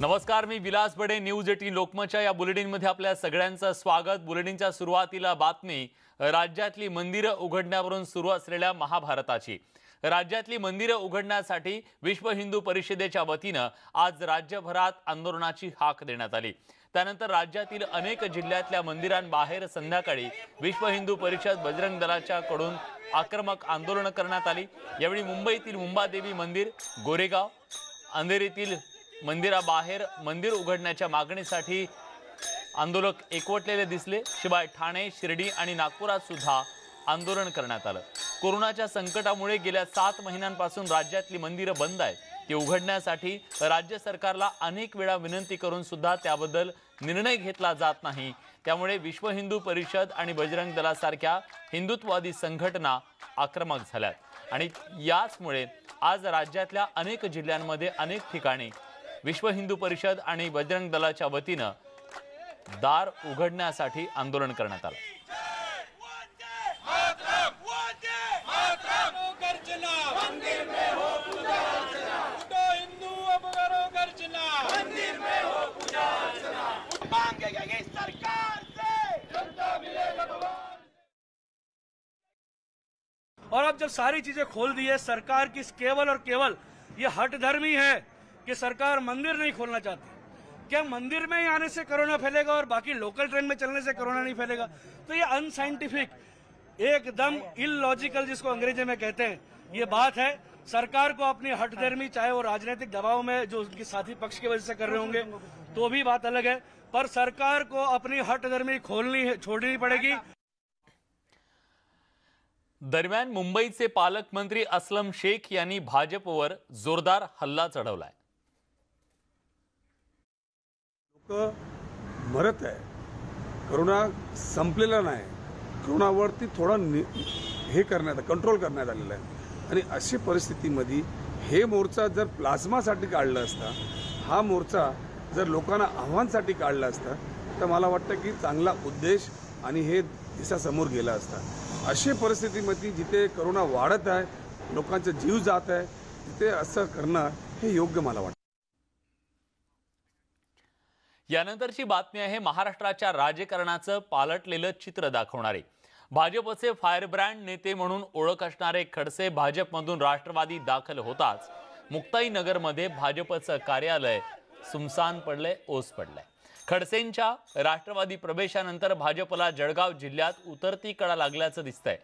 नमस्कार मी Vilas Bade news eighteen लोकमतच्या या बुलेटिनमध्ये आपल्या सगळ्यांचं स्वागत. बुलेटिनच्या सुरुवातीला बातमी राज्यातली मंदिरं उघडण्यावरून सुरू असलेल्या महाभारताची. राज्यातली मंदिरं उघडण्यासाठी विश्व हिंदू परिषदेच्या वतीनं आज राज्यभरात आंदोलनाची हाक देण्यात आली. त्यानंतर राज्यातील अनेक जिल्ह्यातल्या मंदिरांबाहेर संध्याकाळी विश्व हिंदू परिषद बजरंग दलाच्या कडून आक्रमक आंदोलनं करण्यात आली. यावेळी मुंबईतील मुंबादेवी मंदिर गोरेगाव अंधेरीतील मंदिराबाहेर मंदिर उघडण्याच्या मागणीसाठी आंदोलक एकवटलेले दिसले. शिवाय ठाणे शिर्डी आणि नागपुरात सुद्धा आंदोलन करण्यात आलं. कोरोनाच्या संकटामुळे गेल्या सात महिन्यांपासून राज्यातली मंदिरं बंद आहेत. ती उघडण्यासाठी राज्य सरकारला अनेक वेळा विनंती करून सुद्धा त्याबद्दल निर्णय घेतला जात नाही. त्यामुळे विश्व हिंदू परिषद आणि बजरंग दलासारख्या हिंदुत्ववादी संघटना आक्रमक झाल्यात. आणि याचमुळे आज राज्यातल्या अनेक जिल्ह्यांमध्ये अनेक ठिकाणी विश्व हिंदू परिषद आणि बजरंग दलाच्या वतीनं दार उघडण्यासाठी आंदोलन करण्यात आलं. गर्जना मंदिर में हो पूजा अर्चना उठो हिंदू अब करो गर्जना मंदिर में हो पूजा अर्चना मांगेंगे सरकार से जनता मिले भगवान और अब जब सारी चीजें खोल दी है सरकार की केवल और केवल ये हट धर्मी है कि सरकार मंदिर नहीं खोलना चाहती। क्या मंदिर में ही आने से कोरोना फैलेगा और बाकी लोकल ट्रेन में चलने से कोरोना नहीं फैलेगा? तो ये अनसाइंटिफिक एकदम इलॉजिकल जिसको अंग्रेज़ी में कहते हैं, ये बात है। सरकार को अपनी हटधर्मी चाहे वो राजनीतिक दबाव में जो उनके साथी पक्ष की वजह से कर रहे होंगे तो भी बात अलग है। पर सरकार को अपनी हटधर्मी खोलनी छोड़नी पड़ेगी। दरम्यान मुंबईचे पालकमंत्री असलम शेख यांनी भाजपवर जोरदार हल्ला चढवलाय. मरत आहे. करोना संपलेला नाही. करोनावरती थोडा नि हे करण्यात कंट्रोल करण्यात आलेला आहे. आणि अशी परिस्थितीमध्ये हे मोर्चा जर प्लाझ्मासाठी काढला असता हा मोर्चा जर लोकांना आव्हानसाठी काढला असता तर मला वाटतं की चांगला उद्देश आणि हे दिशा समोर गेला असता. अशी परिस्थितीमध्ये जिथे करोना वाढत आहे लोकांचा जीव जात आहे तिथे असं करणं हे योग्य मला वाटतं. यानंतरची बातमी आहे महाराष्ट्राच्या राजकारणाचं पालटलेलं चित्र दाखवणारे. भाजपचे फायरब्रँड नेते म्हणून ओळख असणारे खडसे भाजपमधून राष्ट्रवादी दाखल होताच. मुक्ताईनगरमध्ये भाजपचं कार्यालय सुमसान पडलंय ओस पडलंय. खडसेंच्या राष्ट्रवादी प्रवेशानंतर भाजपला जळगाव जिल्ह्यात उतरती कळा लागल्याचं दिसतंय.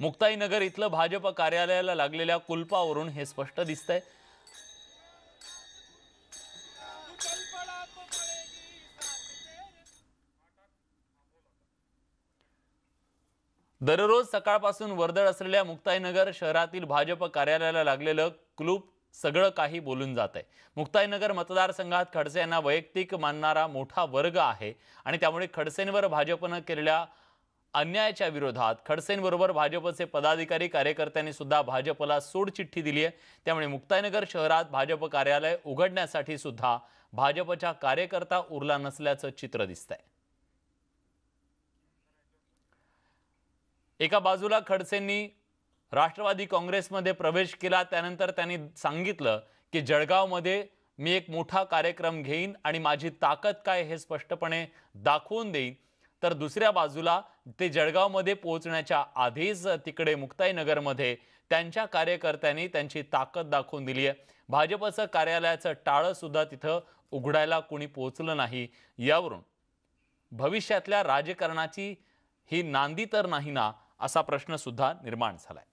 मुक्ताईनगर इथलं भाजप कार्यालयाला लागलेल्या कुलपावरून हे स्पष्ट दिसतंय. दररोज सकाळपासून वर्दळ असलेल्या मुक्ताईनगर शहरातील भाजप कार्यालयाला लागलेलं क्लूप सगळं काही बोलून जात आहे मुक्ताईनगर मतदारसंघात खडसे यांना वैयक्तिक मानणारा मोठा वर्ग आहे आणि त्यामुळे खडसेंवर भाजपनं केलेल्या अन्यायाच्या विरोधात खडसेंबरोबर भाजपचे पदाधिकारी कार्यकर्त्यांनी सुद्धा भाजपला सोडचिठ्ठी दिली आहे. त्यामुळे मुक्ताईनगर शहरात भाजप कार्यालय उघडण्यासाठी सुद्धा भाजपच्या कार्यकर्ता उरला नसल्याचं चित्र दिसतंय. एका बाजूला खडसेंनी राष्ट्रवादी काँग्रेसमध्ये प्रवेश केला त्यानंतर त्यांनी सांगितलं की जळगावमध्ये मी एक मोठा कार्यक्रम घेईन आणि माझी ताकद काय हे स्पष्टपणे दाखवून देईन. तर दुसऱ्या बाजूला ते जळगावमध्ये पोहोचण्याच्या आधीच तिकडे मुक्ताईनगरमध्ये त्यांच्या कार्यकर्त्यांनी त्यांची ताकद दाखवून दिली आहे. भाजपचं कार्यालयाचं टाळं सुद्धा तिथं उघडायला कोणी पोहोचलं नाही. यावरून भविष्यातल्या राजकारणाची ही नांदी तर नाही ना असा प्रश्न सुद्धा निर्माण झालाय.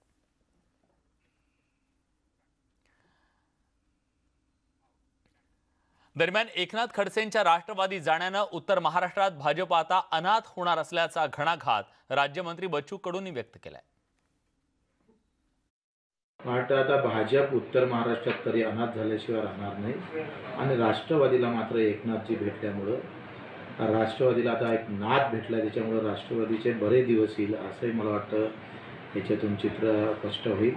दरम्यान एकनाथ खडसेंच्या राष्ट्रवादी जाण्यानं उत्तर महाराष्ट्रात भाजप आता अनाथ होणार असल्याचा घणाघात राज्यमंत्री बच्चू कडूंनी व्यक्त केलाय. वाटतं आता भाजप उत्तर महाराष्ट्रात तरी अनाथ झाल्याशिवाय राहणार नाही आणि राष्ट्रवादीला मात्र एकनाथजी भेटल्यामुळं राष्ट्रवादीला आता एक नाथ भेटला त्याच्यामुळं राष्ट्रवादीचे बरे दिवस येईल असंही मला वाटतं. याच्यातून चित्र स्पष्ट होईल.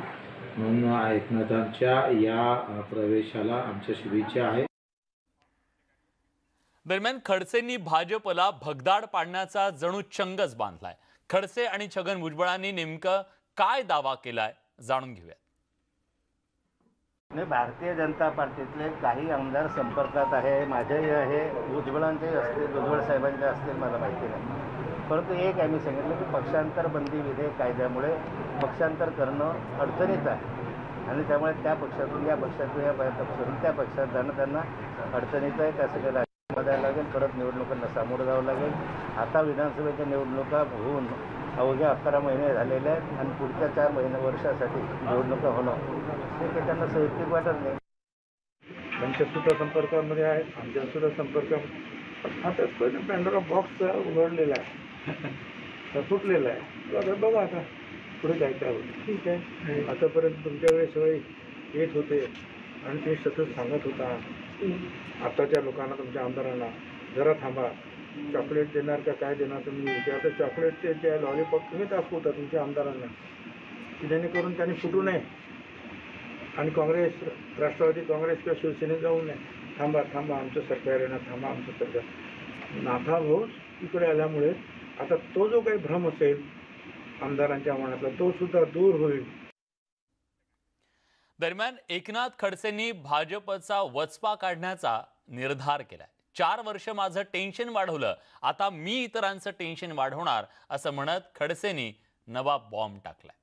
म्हणून एकनाथांच्या या प्रवेशाला आमच्या शुभेच्छा आहे. दरम्यान खडसेंनी भाजपला भगदाड पाडण्याचा जणू चंगच बांधलाय. खडसे आणि छगन भुजबळांनी नेमकं काय दावा केलाय जाणून घेऊयात. मी भारतीय जनता पार्टीतले काही आमदार संपर्कात आहे माझेही आहे भुजबळांचे असतील भुजबळ साहेबांचे असतील मला माहिती नाही. परंतु एक आम्ही सांगितलं की पक्षांतर बंदी विधेयक कायद्यामुळे पक्षांतर करणं अडचणीत आहे. आणि त्यामुळे त्या पक्षातून या पक्षातून या पक्षातून त्या पक्षात जाणं त्यांना अडचणीत आहे. त्यासाठी राजीनामा द्यायला लागेल. परत निवडणुकांना सामोरं जावं लागेल. आता विधानसभेच्या निवडणुका होऊन अवघ्या अकरा महिने झालेले आहेत आणि पुढच्या चार महिने वर्षासाठी निवडणुका होणं हे काही त्यांना साहित्यिक वाटत नाही. त्यांच्या सुद्धा संपर्कामध्ये आहे आमच्या सुद्धा संपर्कामध्ये आता पहिलं पॅन्डोरा बॉक्स उघडलेला आहे. तर फुटलेला आहे. आता बघा आता पुढे काय काय होतं ठीक आहे. आतापर्यंत तुमच्याकडे सगळे येत होते आणि ते सतत सांगत होता. आताच्या लोकांना तुमच्या आमदारांना जरा थांबा. चॉकलेट देणार का काय देणार तुम्ही आता चॉकलेटचे जे लॉलीपॉप तुम्ही दाखवता तुमच्या आमदारांना. की जेणेकरून त्यांनी फुटू नये. आणि काँग्रेस राष्ट्रवादी काँग्रेस किंवा शिवसेनेत जाऊ नये. थांबा थांबा आमचं सरकार येणार थांबा आमचं सरकार. नाथा घोष इकडे आल्यामुळे आता तो जो काही भ्रम असेल आमदारांच्या मनातला तो सुद्धा दूर होईल. दरम्यान एकनाथ खडसेंनी भाजपचा वचपा काढण्याचा निर्धार केलाय. चार वर्ष माझं टेन्शन वाढवलं आता मी इतरांचं टेन्शन वाढवणार असं म्हणत खडसेंनी नवा बॉम्ब टाकलाय.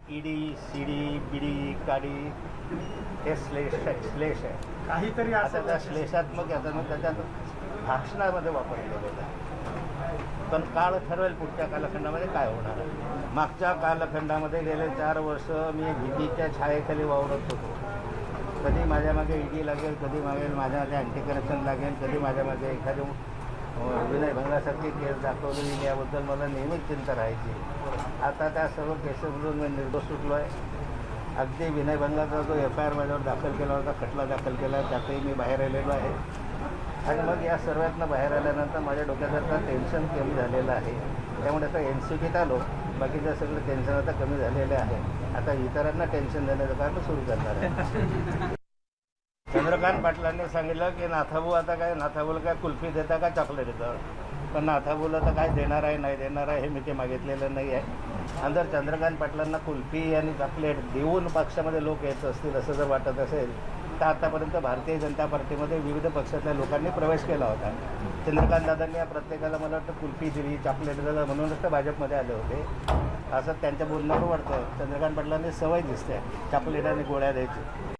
ईडी सीडी बिडी काडी हे श्लेष श्लेष आहे. काहीतरी आता त्या श्लेषात्मक याच्यानं त्याच्यात भाषणामध्ये वापरलेलं आहे. पण काळ ठरवेल पुढच्या कालखंडामध्ये काय होणार मागच्या कालखंडामध्ये गेले चार वर्ष मी भीतीच्या छायेखाली वावरत होतो. कधी माझ्या मागे ईडी लागेल कधी मागेल माझ्या मागे अँटी करप्शन लागेल कधी माझ्या मागे एखादी अं, विनयभंगासारखी केस दाखवलेली गेली याबद्दल मला नेहमीच चिंता राहायची. आता त्या सर्व केसेसमधून मी निर्दोष सुटलो आहे अगदी विनयभंगाचा जो एफ आय आर माझ्यावर दाखल केला होता खटला दाखल केला त्यातही मी बाहेर आलेलो आहे. आणि मग या सर्वातनं बाहेर आल्यानंतर माझ्या डोक्याचं टेन्शन कमी झालेलं आहे. त्यामुळे आता एन सी बीत आलो. बाकीचं सगळं टेन्शन आता कमी झालेलं आहे आता इतरांना टेन्शन देण्याचं काम सुरू करणार आहे. चंद्रकांत पाटलांनी सांगितलं की नाथाभाऊ आता काय नाथाभाऊला काय कुल्फी देता का चॉकलेट देतं? पण नाथाभाऊला तर काय देणार आहे नाही देणार आहे हे मी ते मागितलेलं नाही आहे. आणि जर चंद्रकांत पाटलांना कुल्फी आणि चॉकलेट देऊन पक्षामध्ये लोक येत असतील असं जर वाटत असेल तर आतापर्यंत भारतीय जनता पार्टीमध्ये विविध पक्षातल्या लोकांनी प्रवेश केला होता. चंद्रकांत दादांनी या प्रत्येकाला मला वाटतं कुल्फी दिली चॉकलेट दिलं म्हणूनच ते भाजपमध्ये आले होते. असं त्यांच्या बोलण्यावर वाटतं. चंद्रकांत पाटलांनी सवय दिसते चॉकलेट आणि गोळ्या द्यायची.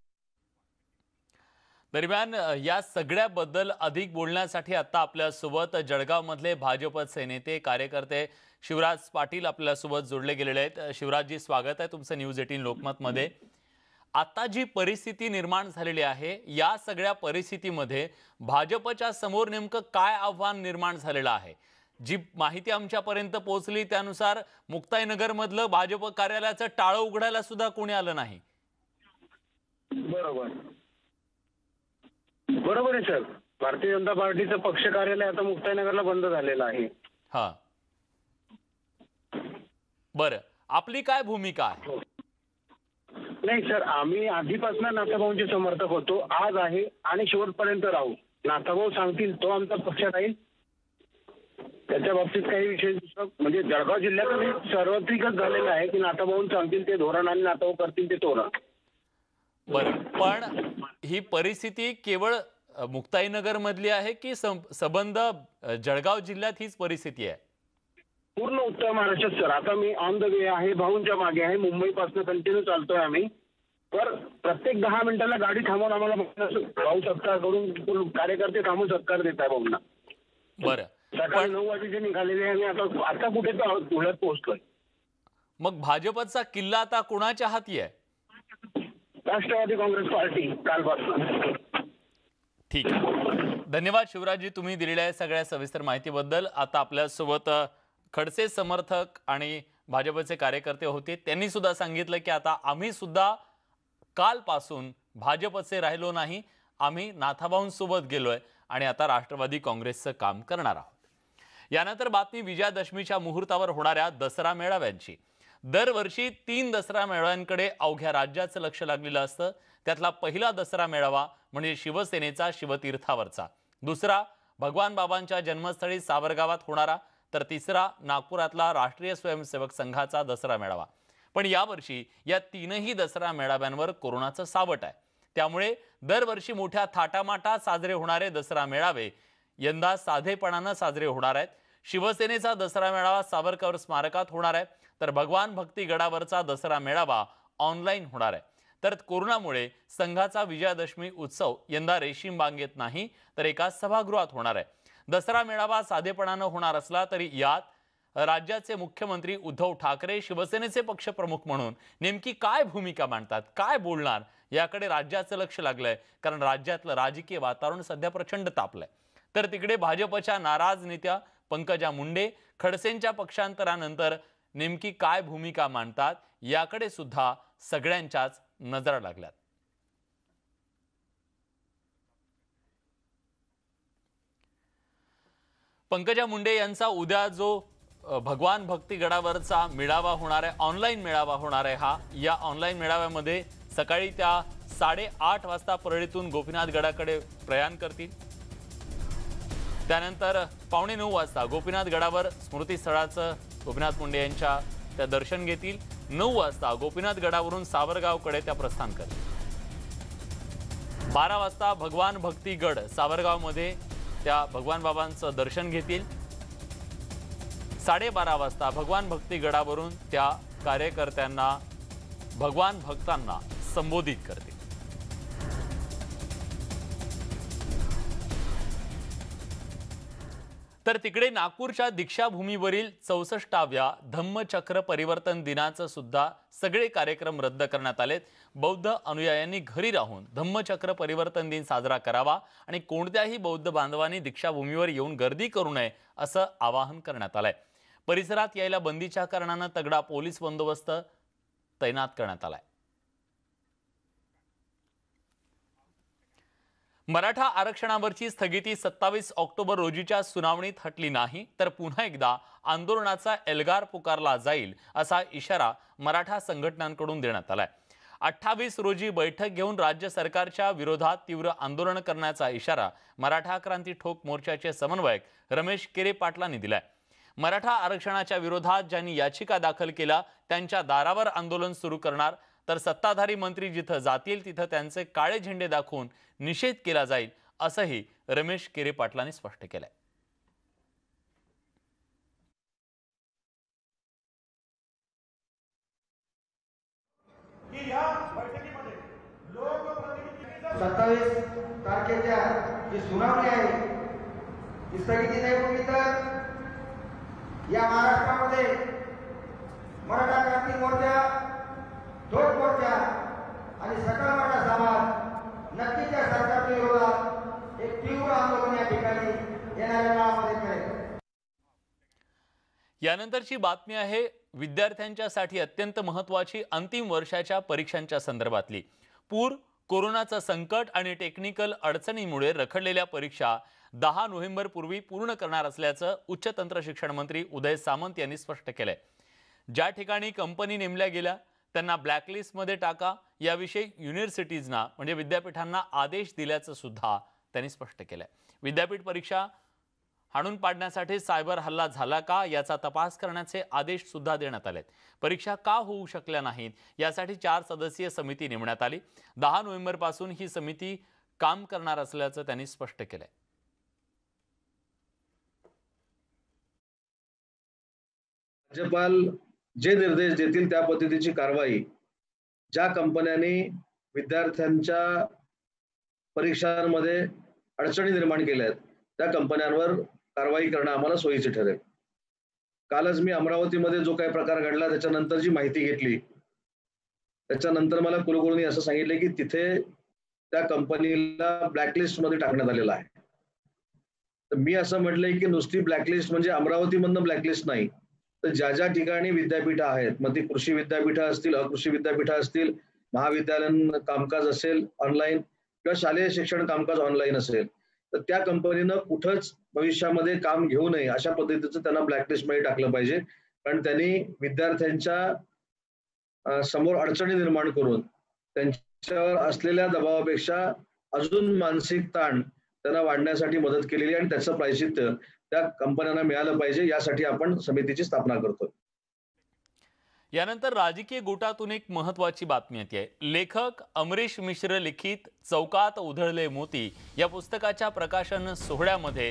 दरम्यान या सगळ्याबद्दल अधिक बोलण्यासाठी आता आपल्यासोबत जळगावमधले भाजपचे नेते कार्यकर्ते शिवराज पाटील आपल्यासोबत जोडले गेलेले आहेत. शिवराजजी स्वागत आहे तुमचं न्यूज एटीन लोकमतमध्ये. आता जी परिस्थिती निर्माण झालेली आहे या सगळ्या परिस्थितीमध्ये भाजपच्या समोर नेमकं काय आव्हान निर्माण झालेलं आहे? जी माहिती आमच्यापर्यंत पोहोचली त्यानुसार मुक्ताईनगरमधलं भाजप कार्यालयाचं टाळं उघडायला सुद्धा कोणी आलं नाही. बरोबर. बरोबर आहे सर. भारतीय जनता पार्टीचं पक्ष कार्यालय आता मुक्ताईनगरला बंद झालेलं आहे. हा. बरं. आपली काय भूमिका आहे? नाही सर आम्ही आधीपासून नाथाभाऊंचे समर्थक होतो. आज आहे आणि शेवटपर्यंत राहू. नाथाभाऊ सांगतील तो आमचा पक्ष राहील. त्याच्या बाबतीत काही दुसरं- म्हणजे जळगाव जिल्ह्यात हे सार्वत्रिकच झालेलं आहे की नाथाभाऊ सांगतील ते धोरण आणि नाथाभाऊ करतील ते तोरण. बरं. पण ही परिस्थिती केवळ मुक्ताईनगर मधली आहे की संबंध जळगाव जिल्ह्यात हीच परिस्थिती आहे? पूर्ण उत्तर महाराष्ट्रात सर. आता मी ऑन द वे आहे भाऊंच्या मागे आहे मुंबईपासून कंटिन्यू चालतोय आम्ही. तर प्रत्येक दहा मिनिटाला गाडी थांबवून आम्हाला भाऊ सत्कार करून कार्यकर्ते थांबून सत्कार देत आहे भाऊंना. बरं. सकाळी नऊ वाजेचे निघालेले आहे आता आता कुठे आहोत, पोहोचलोय मग भाजपचा किल्ला आता कुणाच्या हाती आहे? राष्ट्रवादी काँग्रेस पार्टी कालपासून. ठीक. आहे धन्यवाद शिवराजी तुम्ही दिलेल्या सगळ्या सविस्तर माहितीबद्दल. आता आपल्यासोबत खडसे समर्थक आणि भाजपचे कार्यकर्ते होते. त्यांनी सुद्धा सांगितलं की आता आम्ही सुद्धा कालपासून भाजपचे राहिलो नाही. आम्ही नाथाभाऊंसोबत गेलोय आणि आता राष्ट्रवादी काँग्रेसचं काम करणार आहोत. यानंतर बातमी विजयादशमीच्या मुहूर्तावर होणाऱ्या दसरा मेळाव्यांची. दरवर्षी तीन दसरा मेळाव्यांकडे अवघ्या राज्याचं लक्ष लागलेलं असतं. त्यातला पहिला दसरा मेळावा म्हणजे शिवसेनेचा शिवतीर्थावरचा. दुसरा भगवान बाबांच्या जन्मस्थळी सावरगावात होणारा तर तिसरा नागपुरातला राष्ट्रीय स्वयंसेवक संघाचा दसरा मेळावा. पण यावर्षी या तीनही दसरा मेळाव्यांवर कोरोनाचं सावट आहे. त्यामुळे दरवर्षी मोठ्या थाटामाटात साजरे होणारे दसरा मेळावे यंदा साधेपणानं साजरे होणार आहेत. शिवसेनेचा दसरा मेळावा सावरकर स्मारकात होणार आहे. तर भगवान भक्ती गडावरचा दसरा मेळावा ऑनलाईन होणार आहे. तर कोरोनामुळे संघाचा विजयादशमी उत्सव यंदा रेशीम बांगेत नाही तर एका सभागृहात होणार आहे. दसरा मेळावा साधेपणानं होणार असला तरी यात राज्याचे मुख्यमंत्री उद्धव ठाकरे शिवसेनेचे पक्षप्रमुख म्हणून नेमकी काय भूमिका मांडतात काय बोलणार याकडे राज्याचं लक्ष लागलंय. कारण राज्यातलं राजकीय वातावरण सध्या प्रचंड तापलंय. तर तिकडे भाजपच्या नाराज नेत्या पंकजा मुंडे खडसेंच्या पक्षांतरानंतर नेमकी काय भूमिका मांडतात याकडे सुद्धा सगळ्यांच्याच नजरा लागल्यात. पंकजा मुंडे यांचा उद्या जो भगवान भक्ती गडावरचा मेळावा होणार आहे ऑनलाईन मेळावा होणार आहे हा. या ऑनलाईन मेळाव्यामध्ये सकाळी त्या साडेआठ वाजता परळीतून गोपीनाथ गडाकडे प्रयाण करतील. त्यानंतर पावणे नऊ वाजता गोपीनाथ गडावर स्मृतीस्थळाचं गोपीनाथ मुंडे यांच्या त्या दर्शन घेतील. नऊ वाजता गोपीनाथ गडावरून सावरगावकडे त्या प्रस्थान करतील. बारा वाजता भगवान भक्ती गड सावरगावमध्ये त्या भगवान बाबांचं दर्शन घेतील. साडेबारा वाजता भगवान भक्ती गडावरून त्या कार्यकर्त्यांना भगवान भक्तांना संबोधित करतील. तर तिकडे नागपूरच्या दीक्षाभूमीवरील चौसष्टाव्या धम्मचक्र परिवर्तन दिनाचं सुद्धा सगळे कार्यक्रम रद्द करण्यात आलेत. बौद्ध अनुयायांनी घरी राहून धम्मचक्र परिवर्तन दिन साजरा करावा आणि कोणत्याही बौद्ध बांधवांनी दीक्षाभूमीवर येऊन गर्दी करू नये असं आवाहन करण्यात आलंय. परिसरात यायला बंदीच्या कारणानं तगडा पोलीस बंदोबस्त तैनात करण्यात आलाय. मराठा आरक्षणावरची स्थगिती सत्तावीस ऑक्टोबर रोजीच्या सुनावणीत हटली नाही तर पुन्हा एकदा आंदोलनाचा एल्गार पुकारला जाईल असा इशारा मराठा संघटनांकडून देण्यात आलाय. अठ्ठावीस रोजी बैठक घेऊन राज्य सरकारच्या विरोधात तीव्र आंदोलन करण्याचा इशारा मराठा क्रांती ठोक मोर्चाचे समन्वयक रमेश केरे पाटलांनी दिलाय. मराठा आरक्षणाच्या विरोधात ज्यांनी याचिका दाखल केला त्यांच्या दारावर आंदोलन सुरू करणार तर सत्ताधारी मंत्री जिथं जातील तिथं त्यांचे काळे झेंडे दाखवून निषेध केला जाईल असंही रमेश केरे पाटलांनी स्पष्ट केलंय. सत्तावीस तारखेच्या जी सुनावणी आहे ती स्थगिती नाही होती तर या महाराष्ट्रामध्ये मराठा क्रांती मोर्चा ठोक मोर्चा आणि सकल मराठा समाज नक्कीच या सरकारच्या विरोधात एक तीव्र आंदोलन या ठिकाणी येणाऱ्या काळामध्ये करेल. यानंतरची बातमी आहे विद्यार्थ्यांच्यासाठी अत्यंत महत्त्वाची अंतिम वर्षाच्या परीक्षांच्या संदर्भातली. पूर कोरोनाचं संकट आणि टेक्निकल अडचणीमुळे रखडलेल्या परीक्षा दहा नोव्हेंबर पूर्वी पूर्ण करणार असल्याचं उच्च तंत्रशिक्षण मंत्री उदय सामंत यांनी स्पष्ट केलंय. ज्या ठिकाणी कंपनी नेमल्या गेल्या त्यांना ब्लॅकलिस्टमध्ये टाका. याविषयी युनिव्हर्सिटीजना म्हणजे विद्यापीठांना आदेश दिल्याचं सुद्धा त्यांनी स्पष्ट केलंय. विद्यापीठ परीक्षा हाणून पाडण्यासाठी सायबर हल्ला झाला का याचा तपास करण्याचे आदेश सुद्धा देण्यात आले परीक्षा का होऊ शकल्या नाहीत यासाठी चार सदस्यीय समिती नेमण्यात आली. दहा नोव्हेंबरपासून ही समिती काम करणार असल्याचं त्यांनी स्पष्ट केलंय. राज्यपाल जे निर्देश देतील त्या पद्धतीची कारवाई ज्या कंपन्यांनी विद्यार्थ्यांच्या परीक्षांमध्ये अडचणी निर्माण केल्या आहेत त्या कंपन्यांवर कारवाई करणं आम्हाला सोयीचे ठरेल. कालच मी अमरावतीमध्ये जो काही प्रकार घडला त्याच्यानंतर जी माहिती घेतली त्याच्यानंतर मला कुलगुरूंनी असं सांगितलं की तिथे त्या कंपनीला ब्लॅकलिस्टमध्ये टाकण्यात आलेलं आहे. तर मी असं म्हटलंय की नुसती ब्लॅकलिस्ट म्हणजे अमरावतीमधनं ब्लॅकलिस्ट नाही तर ज्या ज्या ठिकाणी विद्यापीठं आहेत मग ती कृषी विद्यापीठं असतील अकृषी विद्यापीठ असतील महाविद्यालयीन कामकाज असेल ऑनलाईन किंवा शालेय शिक्षण कामकाज ऑनलाईन असेल तर त्या कंपनीनं कुठंच भविष्यामध्ये काम घेऊ नये अशा पद्धतीचं त्यांना ब्लॅकलिस्टमध्ये टाकलं पाहिजे. कारण त्यांनी विद्यार्थ्यांच्या समोर अडचणी निर्माण करून त्यांच्यावर असलेल्या दबावापेक्षा अजून मानसिक ताण त्यांना वाढण्यासाठी मदत केलेली आणि त्याचं प्रायचित्य त्या कंपन्यांना मिळालं पाहिजे यासाठी आपण समितीची स्थापना करतोय. यानंतर राजकीय गोटातून एक महत्वाची बातमी येते. लेखक अमरीश मिश्र लिखित चौकात उधळले मोती या पुस्तकाच्या प्रकाशन सोहळ्यामध्ये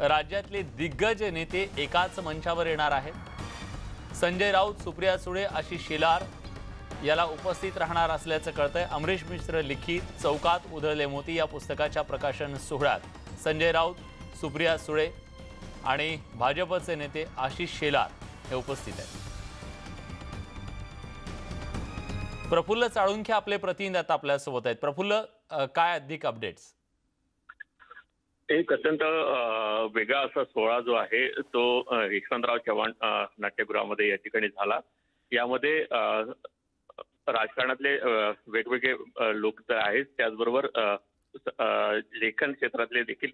राज्यातले दिग्गज नेते एकाच मंचावर येणार आहेत. संजय राऊत सुप्रिया सुळे आशिष शेलार याला उपस्थित राहणार असल्याचं कळतंय. अमरीश मिश्र लिखित चौकात उधळले मोती या पुस्तकाच्या प्रकाशन सोहळ्यात. संजय राऊत सुप्रिया सुळे आणि भाजपचे नेते आशिष शेलार हे उपस्थित आहेत. प्रफुल्ल चाळुंखे आपले प्रतिनिधी आता आपल्यासोबत आहेत. प्रफुल्ल काय अधिक अपडेट्स एक अत्यंत वेगळा असा सोहळा जो आहे तो यशवंतराव चव्हाण नाट्यगृहामध्ये या ठिकाणी झाला. यामध्ये राजकारणातले वेगवेगळे लोक तर आहेत. त्याचबरोबर लेखन क्षेत्रातले देखील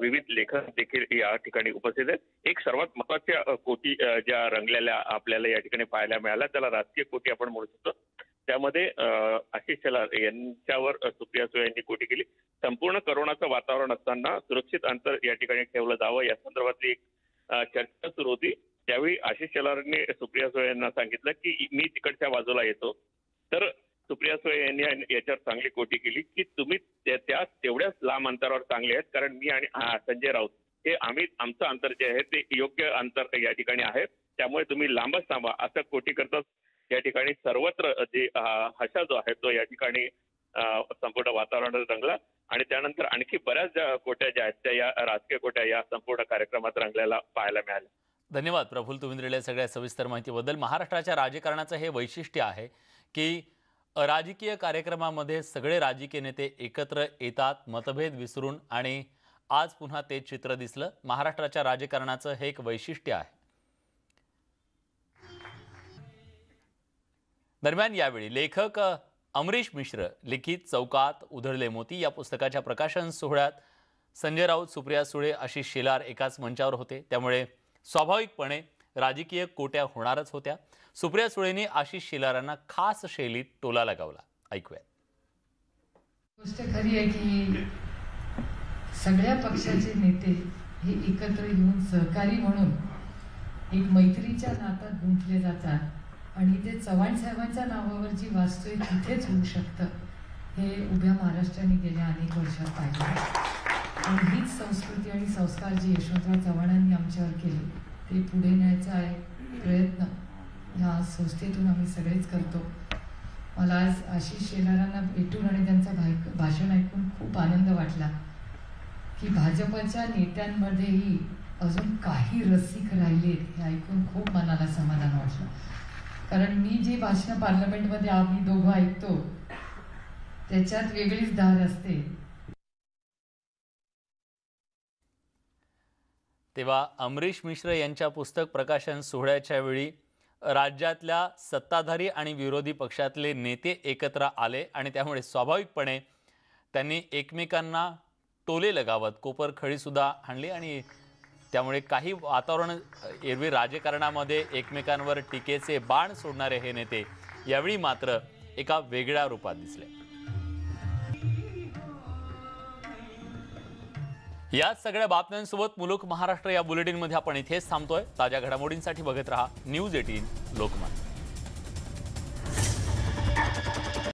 विविध लेखक देखील या ठिकाणी उपस्थित आहेत. एक सर्वात महत्त्वाच्या कोटी ज्या रंगलेल्या आपल्याला या ठिकाणी पाहायला मिळाल्या त्याला राजकीय कोटी आपण म्हणू शकतो. त्यामध्ये आशिष शेलार यांच्यावर सुप्रिया सुळे यांनी कोटी केली. संपूर्ण करोनाचं वातावरण असताना सुरक्षित अंतर या ठिकाणी ठेवलं जावं या संदर्भातली एक चर्चा सुरू होती. त्यावेळी आशिष शेलारांनी सुप्रिया सुळे यांना सांगितलं की मी तिकडच्या बाजूला येतो. तर सुप्रिया सुळे यांनी याच्यावर चांगली कोटी केली की तुम्ही त्या तेवढ्याच लांब अंतरावर चांगले आहेत. कारण मी आणि संजय राऊत हे आम्ही आमचं अंतर जे आहे ते योग्य अंतर या ठिकाणी आहे. त्यामुळे तुम्ही लांबच थांबा. असं कोटी करताच या ठिकाणी सर्वत्र जे हशा जो आहे तो या ठिकाणी संपूर्ण वातावरण रंगला. आणि त्यानंतर आणखी बऱ्याच ज्या कोट्या ज्या आहेत त्या या राजकीय कोट्या या संपूर्ण कार्यक्रमात रंगलेला पाहायला मिळाल्या. धन्यवाद प्रफुल्ल. तुम्ही दिलेल्या सगळ्या सविस्तर माहितीबद्दल. महाराष्ट्राच्या राजकारणाचं हे वैशिष्ट्य आहे की राजकीय कार्यक्रमामध्ये सगळे राजकीय नेते एकत्र येतात मतभेद विसरून आणि आज पुन्हा ते चित्र दिसलं. महाराष्ट्राच्या राजकारणाचं हे एक वैशिष्ट्य आहे. दरम्यान यावेळी लेखक अमरीश मिश्र लिखित चौकात उधळले मोती. या पुस्तकाच्या प्रकाशन सोहळ्यात संजय राऊत सुप्रिया सुळे अशी शेलार एकाच मंचावर होते. त्यामुळे स्वाभाविकपणे राजकीय कोट्या होणारच होत्या. सुप्रिया सुळेंनी आशिष शेलारांना खास शैलीत टोला लगावला ऐकूया गोष्ट खरी आहे की सगळ्या पक्षाचे नेते हे एकत्र येऊन सहकारी म्हणून एक मैत्रीच्या नात्यात गुंतले जातात आणि ते चव्हाण साहेबांच्या नावावर जी वास्तू आहे तिथेच होऊ शकतं हे उभ्या महाराष्ट्राने गेल्या अनेक वर्षात पाहिलं आणि हीच संस्कृती आणि संस्कार जी यशवंतराव चव्हाणांनी आमच्यावर केले ते पुढे न्यायचा आहे प्रयत्न ह्या संस्थेतून आम्ही सगळेच करतो. मला आज आशिष शेलारांना भेटून आणि त्यांचं भाषण ऐकून खूप आनंद वाटला की भाजपच्या नेत्यांमध्येही अजून काही रसिक राहिलेत हे ऐकून खूप मनाला समाधान वाटलं. कारण मी जी भाषण पार्लमेंटमध्ये आम्ही दोघं ऐकतो त्याच्यात वेगळीच धार असते. तेव्हा अमरीश मिश्र यांच्या पुस्तक प्रकाशन सोहळ्याच्या वेळी राज्यातल्या सत्ताधारी आणि विरोधी पक्षातले नेते एकत्र आले आणि त्यामुळे स्वाभाविकपणे त्यांनी एकमेकांना टोले लगावत कोपर खळीसुद्धा हाणली आणि त्यामुळे काही वातावरण एरवी राजकारणामध्ये एकमेकांवर टीकेचे बाण सोडणारे हे नेते यावेळी मात्र एका वेगळ्या रूपात दिसले. याच सगळ्या बातम्यांसोबत मुलुक महाराष्ट्र या बुलेटिनमध्ये आपण इथेच थांबतोय. ताज्या घडामोडींसाठी बघत रहा न्यूज एटीन लोकमत.